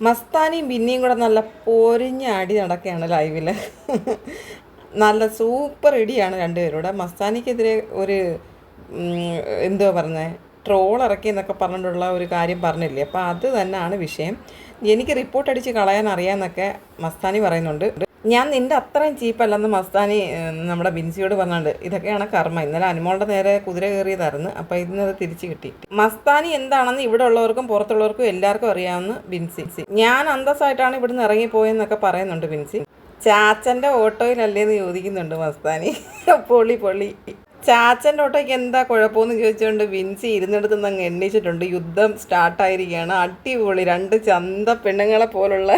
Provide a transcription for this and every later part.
മസ്താനിയും ബിന്നിയും കൂടെ നല്ല പൊരിഞ്ഞ അടി നടക്കുകയാണ് ലൈവിൽ നല്ല സൂപ്പർ ഇടിയാണ് രണ്ടുപേരുടെ. മസ്താനിക്കെതിരെ ഒരു എന്തോ എന്തുവാ പറഞ്ഞത് ട്രോൾ ഇറക്കി എന്നൊക്കെ പറഞ്ഞിട്ടുള്ള ഒരു കാര്യം പറഞ്ഞില്ലേ? അപ്പോൾ അത് തന്നെയാണ് വിഷയം. എനിക്ക് റിപ്പോർട്ട് അടിച്ച് കളയാൻ അറിയാമെന്നൊക്കെ മസ്താനി പറയുന്നുണ്ട്. ഞാൻ നിന്റെ അത്രയും ചീപ്പല്ലെന്ന് മസ്താനി നമ്മുടെ ബിൻസിയോട് പറഞ്ഞുണ്ട് ഇതൊക്കെയാണ് കർമ്മ. ഇന്നലെ അനുമോളുടെ നേരെ കുതിര കയറിയതായിരുന്നു. അപ്പോൾ ഇന്നത് തിരിച്ചു കിട്ടി മസ്താനി എന്താണെന്ന് ഇവിടെ ഉള്ളവർക്കും പുറത്തുള്ളവർക്കും എല്ലാവർക്കും അറിയാവുന്ന ബിൻസി. ഞാൻ അന്തസ്സായിട്ടാണ് ഇവിടുന്ന് ഇറങ്ങിപ്പോയെന്നൊക്കെ പറയുന്നുണ്ട് ബിൻസി. ചാച്ചന്റെ ഓട്ടോയിലല്ലേന്ന് ചോദിക്കുന്നുണ്ട് മസ്താനി. പൊളി പൊളി. ചാച്ചന്റെ ഓട്ടോയ്ക്ക് എന്താ കുഴപ്പമെന്ന് ചോദിച്ചുകൊണ്ട് വിൻസി ഇരുന്നിടത്ത് നിന്ന് അങ്ങ് എണ്ണിച്ചിട്ടുണ്ട്. യുദ്ധം സ്റ്റാർട്ടായിരിക്കുകയാണ്. അടിപൊളി രണ്ട് ചന്ത പെണ്ണുങ്ങളെ പോലുള്ള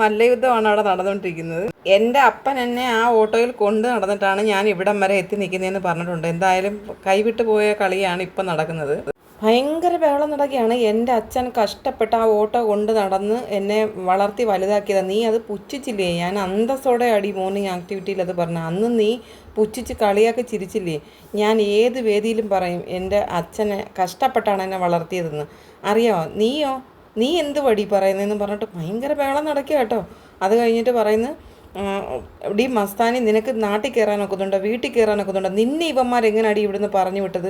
മല്ലയുദ്ധമാണ് അവിടെ നടന്നുകൊണ്ടിരിക്കുന്നത്. എന്റെ അപ്പൻ എന്നെ ആ ഓട്ടോയിൽ കൊണ്ട് നടന്നിട്ടാണ് ഞാൻ ഇവിടം വരെ എത്തി നിൽക്കുന്നതെന്ന് പറഞ്ഞിട്ടുണ്ട്. എന്തായാലും കൈവിട്ട് പോയ കളിയാണ് ഇപ്പം നടക്കുന്നത്. ഭയങ്കര ബഹളം നടക്കുകയാണ് എന്റെ അച്ഛൻ കഷ്ടപ്പെട്ട് ആ ഓട്ടോ കൊണ്ട് നടന്ന് എന്നെ വളർത്തി വലുതാക്കിയത്. നീ അത് പുച്ഛിച്ചില്ലേ? ഞാൻ അന്തസ്സോടെ അടി മോർണിംഗ് ആക്ടിവിറ്റിയിൽ അത് പറഞ്ഞു. അന്ന് നീ പുച്ഛിച്ച് കളിയാക്കി ചിരിച്ചില്ലേ? ഞാൻ ഏത് വേദിയിലും പറയും എന്റെ അച്ഛനെ കഷ്ടപ്പെട്ടാണ് എന്നെ വളർത്തിയതെന്ന്. അറിയാമോ നീയോ? നീ എന്ത് വടി പറയുന്നതെന്ന് പറഞ്ഞിട്ട് ഭയങ്കര ബഹളം നടക്കുക കേട്ടോ. അത് കഴിഞ്ഞിട്ട് പറയുന്നു ഡി മസ്താനി നിനക്ക് നാട്ടിൽ കയറാൻ ഒക്കുന്നുണ്ടോ വീട്ടിൽ കയറാൻ ഒക്കുന്നുണ്ടോ നിന്നെ ഈ ഇവിടുന്ന് പറഞ്ഞു വിട്ടത്?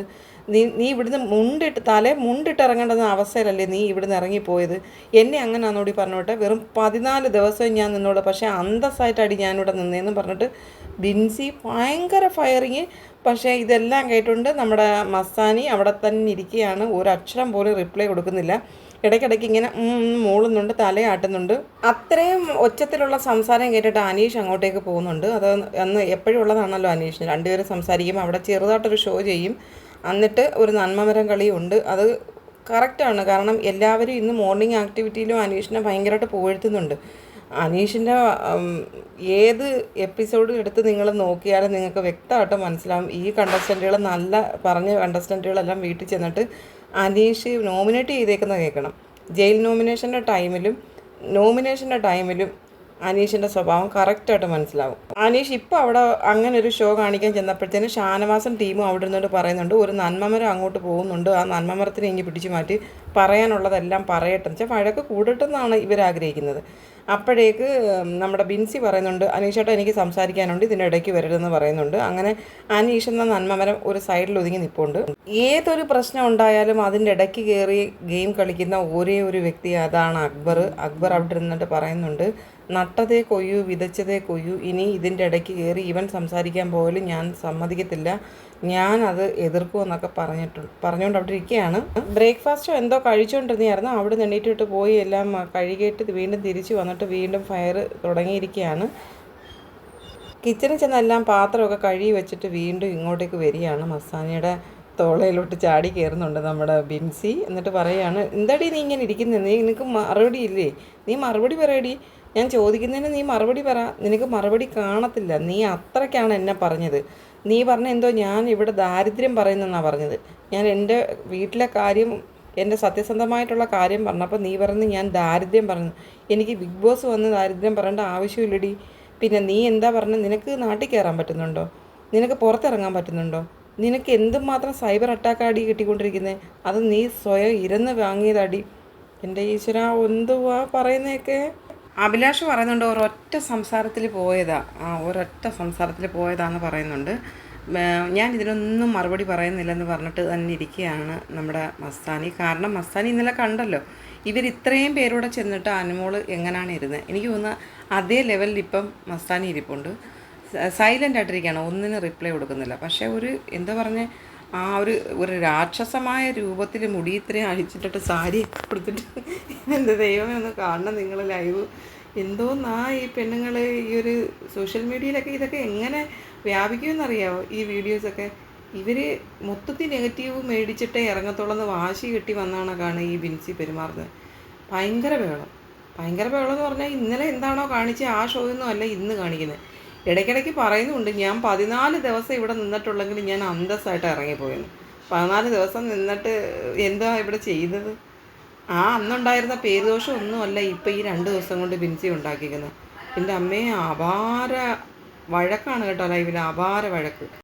നീ നീ ഇവിടുന്ന് മുണ്ടിട്ട് തലേ മുണ്ടിട്ട് ഇറങ്ങേണ്ടുന്ന അവസ്ഥയിലല്ലേ നീ ഇവിടുന്ന് ഇറങ്ങിപ്പോയത്? എന്നെ അങ്ങനെ അന്നോടി പറഞ്ഞു വിട്ടെ. വെറും പതിനാല് ദിവസം ഞാൻ നിന്നോട് പക്ഷേ അന്തസ്സായിട്ടടി ഞാനിവിടെ നിന്നേന്ന് പറഞ്ഞിട്ട് ബിൻസി ഭയങ്കര ഫയറിങ് പക്ഷേ ഇതെല്ലാം കേട്ടുകൊണ്ട് നമ്മുടെ മസ്താനി. അവിടെ തന്നെ ഇരിക്കുകയാണ്. ഒരു അക്ഷരം പോലും റിപ്ലൈ കൊടുക്കുന്നില്ല. ഇടയ്ക്കിടയ്ക്ക് ഇങ്ങനെ മൂളുന്നുണ്ട് തലയാട്ടുന്നുണ്ട്. അത്രയും ഒച്ചത്തിലുള്ള സംസാരം കേട്ടിട്ട് അനീഷ് അങ്ങോട്ടേക്ക് പോകുന്നുണ്ട്. അത് അന്ന് എപ്പോഴും ഉള്ളതാണല്ലോ അനീഷിന് രണ്ടുപേരും സംസാരിക്കും അവിടെ ചെറുതായിട്ടൊരു ഷോ ചെയ്യും. എന്നിട്ട് ഒരു നന്മമരം കളിയുണ്ട്. അത് കറക്റ്റാണ് കാരണം എല്ലാവരും ഇന്ന് മോർണിംഗ് ആക്ടിവിറ്റിയിലും അനീഷിനെ ഭയങ്കരമായിട്ട് പുകഴ്ത്തുന്നുണ്ട്. അനീഷിന്റെ ഏത് എപ്പിസോഡ് എടുത്ത് നിങ്ങൾ നോക്കിയാലും നിങ്ങൾക്ക് വ്യക്തമായിട്ട് മനസ്സിലാവും. ഈ കണ്ടസ്റ്റന്റുകൾ നല്ല പറഞ്ഞ കണ്ടസ്റ്റന്റുകളെല്ലാം വീട്ടിൽ ചെന്നിട്ട് അനീഷ് നോമിനേറ്റ് ചെയ്തേക്കുന്നത് കേൾക്കണം. ജയിൽ നോമിനേഷന്റെ ടൈമിലും നോമിനേഷന്റെ ടൈമിലും അനീഷിന്റെ സ്വഭാവം കറക്റ്റായിട്ട് മനസ്സിലാവും. അനീഷ് ഇപ്പോൾ അവിടെ അങ്ങനെ ഒരു ഷോ കാണിക്കാൻ ചെന്നപ്പോഴത്തേന് ഷാനവാസൻ ടീമും അവിടെ നിന്നോട് പറയുന്നുണ്ട് ഒരു നന്മമരം അങ്ങോട്ട് പോകുന്നുണ്ട്. ആ നന്മമരത്തിനെ ഇനി പിടിച്ചു മാറ്റി പറയാനുള്ളതെല്ലാം പറയട്ടെ എന്ന് വെച്ചാൽ വഴക്ക് കൂടട്ടെന്നാണ് ഇവർ ആഗ്രഹിക്കുന്നത് അപ്പോഴേക്ക് നമ്മുടെ ബിൻസി പറയുന്നുണ്ട് അനീഷേട്ട എനിക്ക് സംസാരിക്കാനുണ്ട് ഇതിന്റെ ഇടയ്ക്ക് വരരുതെന്ന് പറയുന്നുണ്ട്. അങ്ങനെ അനീഷ് എന്ന നന്മമരം ഒരു സൈഡിൽ ഒതുങ്ങി നിൽപ്പുണ്ട് ഏതൊരു പ്രശ്നം ഉണ്ടായാലും അതിന്റെ ഇടയ്ക്ക് കയറി ഗെയിം കളിക്കുന്ന ഒരേ ഒരു വ്യക്തി അതാണ് അക്ബർ. അക്ബർ അവിടെ ഇരുന്നിട്ട് പറയുന്നുണ്ട് നട്ടതേ കൊയ്യൂ വിതച്ചതേ കൊയ്യൂ ഇനി ഇതിന്റെ ഇടയ്ക്ക് കയറി ഇവൻ സംസാരിക്കാൻ പോലും ഞാൻ സമ്മതിക്കത്തില്ല. ഞാൻ അത് എതിർക്കുമെന്നൊക്കെ പറഞ്ഞിട്ട് പറഞ്ഞുകൊണ്ട് അവിടെ ഇരിക്കുകയാണ് ബ്രേക്ക്ഫാസ്റ്റോ എന്തോ കഴിച്ചുകൊണ്ടിരുന്നായിരുന്നു അവിടെ എണീറ്റിട്ട് പോയി എല്ലാം കഴുകിയിട്ട് വീണ്ടും തിരിച്ചു വന്നിട്ട് വീണ്ടും ഫയർ തുടങ്ങിയിരിക്കുകയാണ് കിച്ചണിൽ ചെന്നെല്ലാം പാത്രമൊക്കെ കഴുകി വെച്ചിട്ട് വീണ്ടും ഇങ്ങോട്ടേക്ക് വരികയാണ്. മസാനിയുടെ തോളയിലോട്ട് ചാടി കയറുന്നുണ്ട് നമ്മുടെ ബിൻസി. എന്നിട്ട് പറയുകയാണ് എന്താടി നീ ഇങ്ങനെ ഇരിക്കുന്നത് നീ നിനക്ക് മറുപടി ഇല്ലേ? നീ മറുപടി പറയടി. ഞാൻ ചോദിക്കുന്നതിന് നീ മറുപടി പറ. നിനക്ക് മറുപടി കാണത്തില്ല. നീ അത്രയ്ക്കാണ് എന്നെ പറഞ്ഞത്. നീ പറഞ്ഞ എന്തോ ഞാൻ ഇവിടെ ദാരിദ്ര്യം പറയുന്നെന്നാണ് പറഞ്ഞത്. ഞാൻ എന്റെ വീട്ടിലെ കാര്യം എന്റെ സത്യസന്ധമായിട്ടുള്ള കാര്യം പറഞ്ഞപ്പോൾ നീ പറഞ്ഞ് ഞാൻ ദാരിദ്ര്യം പറഞ്ഞു. എനിക്ക് ബിഗ് ബോസ് വന്ന് ദാരിദ്ര്യം പറയേണ്ട ആവശ്യമില്ലടി. പിന്നെ നീ എന്താ പറഞ്ഞത്? നിനക്ക് നാട്ടിൽ കയറാൻ പറ്റുന്നുണ്ടോ? നിനക്ക് പുറത്തിറങ്ങാൻ പറ്റുന്നുണ്ടോ? നിനക്ക് എന്തുമാത്രം സൈബർ അറ്റാക്ക് അടി കിട്ടിക്കൊണ്ടിരിക്കുന്നത് അത് നീ സ്വയം ഇരന്ന് വാങ്ങിയതടി. എന്റെ ഈശ്വര എന്തുവാ പറയുന്നതൊക്കെ? അഭിലാഷ് പറയുന്നുണ്ട് ഒരൊറ്റ സംസാരത്തിൽ പോയതാ. ആ ഒരൊറ്റ സംസാരത്തിൽ പോയതാന്ന് പറയുന്നുണ്ട്. ഞാൻ ഇതിനൊന്നും മറുപടി പറയുന്നില്ലെന്ന് പറഞ്ഞിട്ട് തന്നെ ഇരിക്കുകയാണ് നമ്മുടെ മസ്താനി. കാരണം മസ്താനി ഇന്നലെ കണ്ടല്ലോ ഇവർ ഇത്രയും പേരൂടെ ചെന്നിട്ട് അനുമോൾ എങ്ങനെയാണ് ഇരുന്നത് എനിക്ക് തോന്നുന്നു അതേ ലെവലിൽ ഇപ്പം മസ്താനി ഇരിപ്പുണ്ട്. സൈലന്റ് ആയിട്ടിരിക്കുകയാണ് ഒന്നിന് റിപ്ലൈ കൊടുക്കുന്നില്ല. പക്ഷേ ഒരു എന്താ പറഞ്ഞ ആ ഒരു ഒരു രാക്ഷസമായ രൂപത്തിൽ മുടി ഇത്രയും അഴിച്ചിട്ടിട്ട് സാരി കൊടുത്തിട്ട് എന്റെ ദൈവമേ ഒന്ന് കാണണം നിങ്ങൾ ലൈവ് എന്തോന്നാ ഈ പെണ്ണുങ്ങൾ ഈ ഒരു സോഷ്യൽ മീഡിയയിലൊക്കെ ഇതൊക്കെ എങ്ങനെ വ്യാപിക്കുമെന്നറിയാമോ ഈ വീഡിയോസൊക്കെ ഇവർ മൊത്തത്തിൽ നെഗറ്റീവ് മേടിച്ചിട്ടേ ഇറങ്ങത്തുള്ളെന്ന് വാശി കെട്ടി വന്നാണ് കാണുക ഈ ബിൻസി പെരുമാറുന്നത്. ഭയങ്കര ബഹളം. ഭയങ്കര ബഹളം എന്ന് പറഞ്ഞാൽ ഇന്നലെ എന്താണോ കാണിച്ചത് ആ ഷോയൊന്നും അല്ല ഇന്ന് കാണിക്കുന്നത് ഇടയ്ക്കിടയ്ക്ക് പറയുന്നുണ്ട് ഞാൻ പതിനാല് ദിവസം ഇവിടെ നിന്നിട്ടുള്ളെങ്കിൽ ഞാൻ അന്തസ്സായിട്ട് ഇറങ്ങിപ്പോയെന്ന്. പതിനാല് ദിവസം നിന്നിട്ട് എന്താ ഇവിടെ ചെയ്തത്? ആ അന്നുണ്ടായിരുന്ന പേരുദോഷം ഒന്നുമല്ല ഇപ്പം ഈ രണ്ട് ദിവസം കൊണ്ട് ബിൻസി ഉണ്ടാക്കിയിരിക്കുന്നത് എന്റെ അമ്മയെ അപാര വഴക്കാണ് കേട്ടോ ലൈവിൽ അപാര വഴക്ക്.